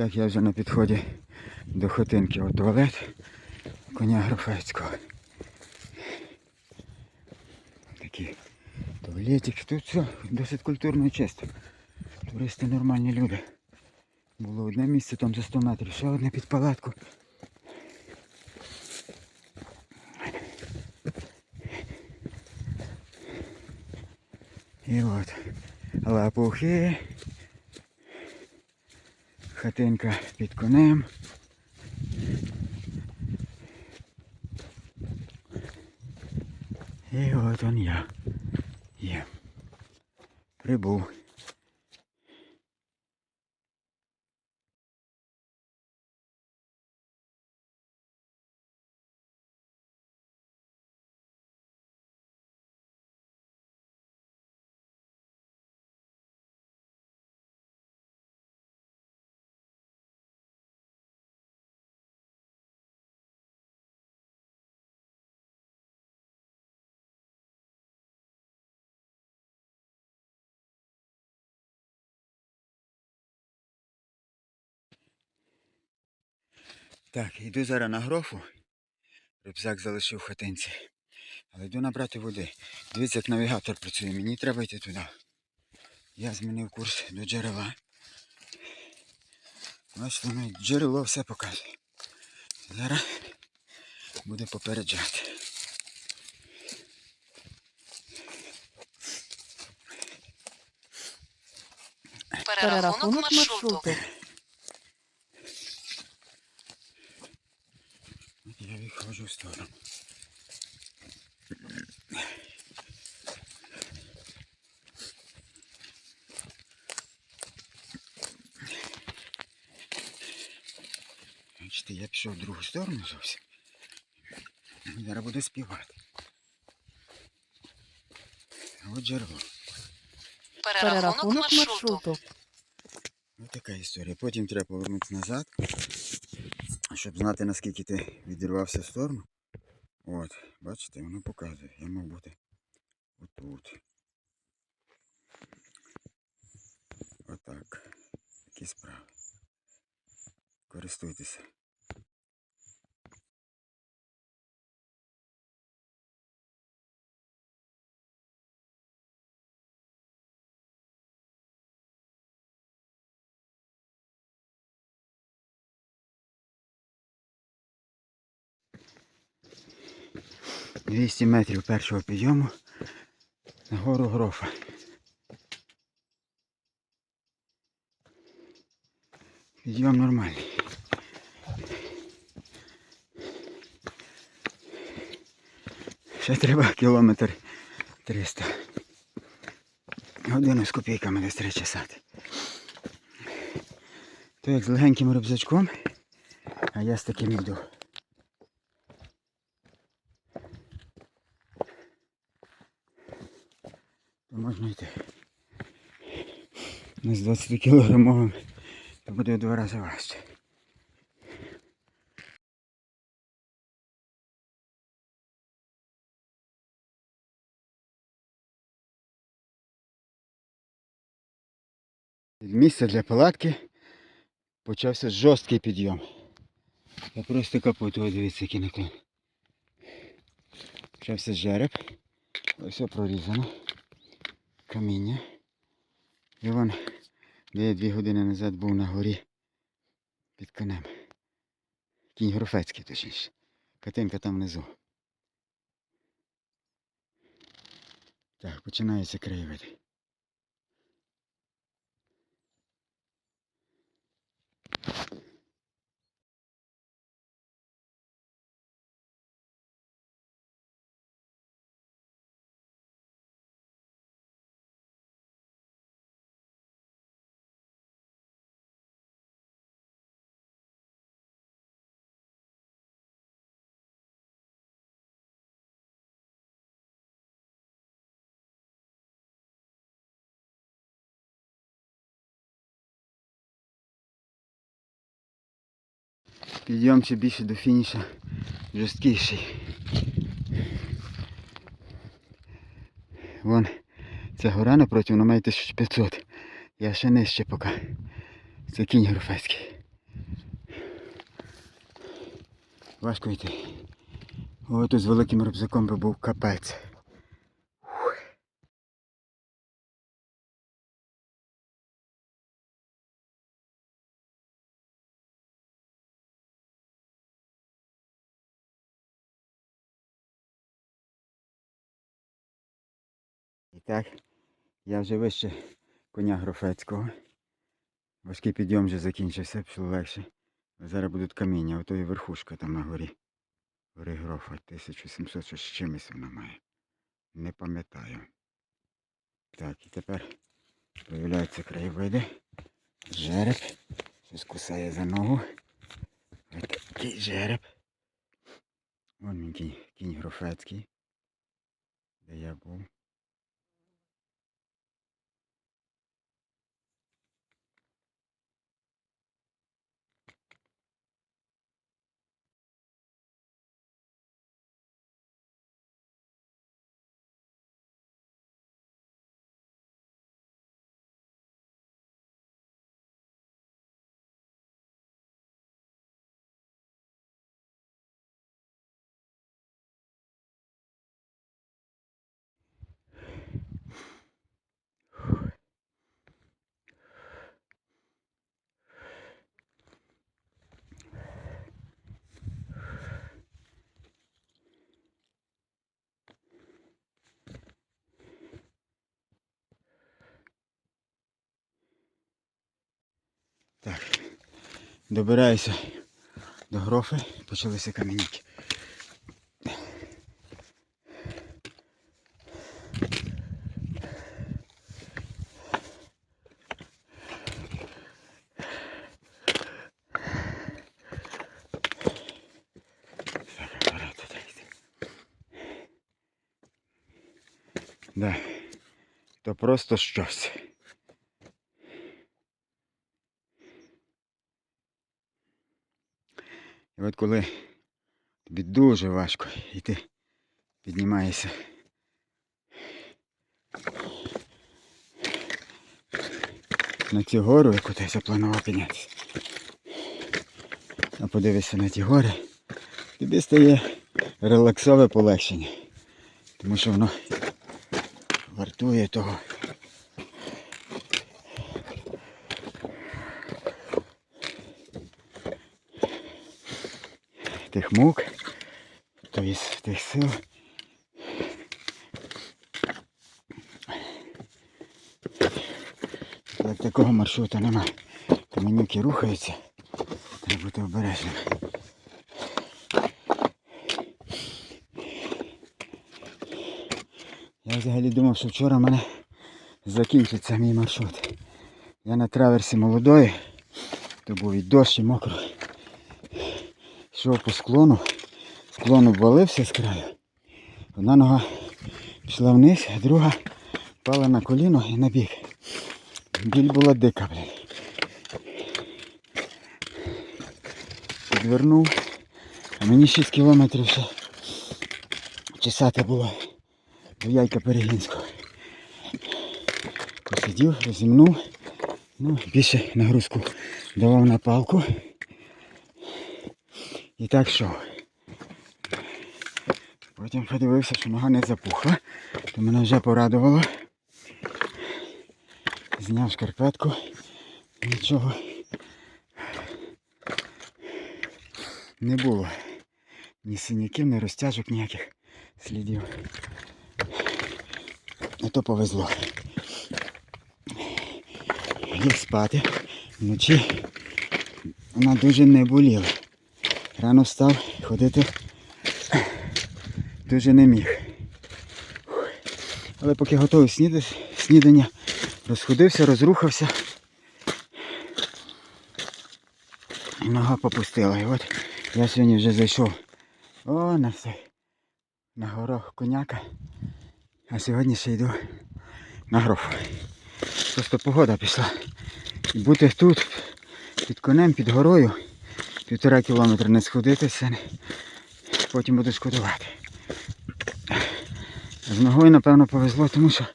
Так, я вже на підході до хотинки. От туалет коня Грофецького. Такий туалетик. Тут все досить культурно і чисто. Туристи нормальні люди. Було одне місце там за 100 метрів, ще одне під палатку. І от лапухи. Хатинка під конем. І от он я є. Прибув. Так, йду зараз на грофу. Рюкзак залишив в хатинці. Але йду набрати води. Дивіться, як навігатор працює. Мені треба йти туди. Я змінив курс до джерела. Бачите, ну, джерело все показує. Зараз буде попереджати. Перерахунок маршруту. От Я відходжу в сторону. Бачите, я пішов в другу сторону зовсім. Зараз буду співати. А от джерело. Перерахунок маршруту. Ось така історія. Потім треба повернутися назад, щоб знати наскільки ти відірвався в сторону. От, бачите, воно показує. Я мав бути отут. Отак. Такі справи. Користуйтеся. — 200 метрів першого підйому на гору Грофа. Підйом нормальний. Ще треба кілометр 300. Годину з копійками десь треба чесати. То як з легеньким рюкзачком, а я з таким йду. Можна йти. Не з 20 кілограмовим, то буде в два рази важче. Від місця для палатки почався жорсткий підйом. Я просто капотую, дивіться, який наклон. Почався жереб. Ось все прорізано. Каміння. І вон, де я дві години назад був на горі під конем. Кінь Грофецький, точніше. Катинка там внизу. Так, починається краєвид. підйом більше до фініша жорсткіший. Вон ця гора напроти, вона має 1500. Я ще нижче поки. Це кінь груфецький. Важко йти. О, тут з великим рюкзаком би був капець. Так, я вже вище коня Грофецького. Важкий підйом вже закінчився, пішло легше. Зараз будуть каміння, ото і верхушка там на горі. Гори Грофа, 1700 щось з чимось вона має. Не пам'ятаю. Так, і тепер появляються краєвиди. Жереб. Щось кусає за ногу. Ось такий жереб. Вон він кінь, кінь Грофецький. Де я був. Так. Добираюся до грофи, почалися тут. Да. То просто щось. І от коли тобі дуже важко і ти піднімаєшся на цю гору, яку ти запланував піднятися, а подивишся на ті гори, тобі стає релаксове полегшення. Тому що воно вартує того. Тих мук, тобто тих сил. Як такого маршруту нема. Каменюки рухаються. Треба бути обережним. Я взагалі думав, що вчора в мене закінчиться мій маршрут. Я на траверсі молодої, то був і дощ, і мокро. Йшов по склону, склон обвалився з краю. Одна нога пішла вниз, а друга впала на коліно і на бік. Біль була дика, блін. Підвернув, а мені 6 кілометрів ще чесати було до яйка Перегінського. Посидів, розімнув, ну, більше нагрузку давав на палку. І так що. Потім подивився, що нога не запухла, то мене вже порадувало. Зняв шкарпетку. Нічого не було. Ні синяків, ні розтяжок ніяких слідів. А то повезло. Ліг спати. Вночі вона дуже не боліла. Рано встав, ходити дуже не міг. Але поки готовий сніда- снідання, розходився, розрухався. І нога попустила. І от я сьогодні вже зайшов. О, на все. На горох коняка. А сьогодні ще йду на гроф. Просто погода пішла. І бути тут під конем, під горою. Півтора кілометра не сходитися, потім буду шкодувати. З ногою, напевно, повезло, тому що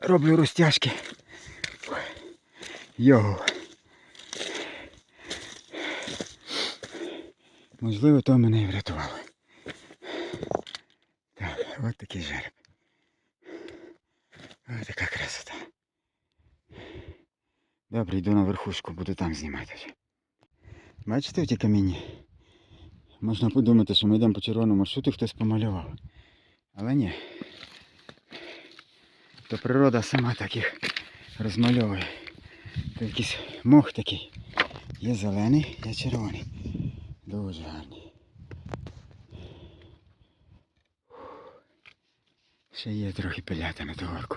роблю розтяжки. Його. Можливо, то мене і врятувало. Так, от такий жереб. Ось така красота. Добре, йду на верхушку, буду там знімати. Бачите ті каміння? Можна подумати, що ми йдемо по червоному маршруту, хтось помалював. Але ні. То природа сама так їх розмальовує. То якийсь мох такий. Є зелений, є червоний. Дуже гарний. Ще є трохи пиляти на ту горку.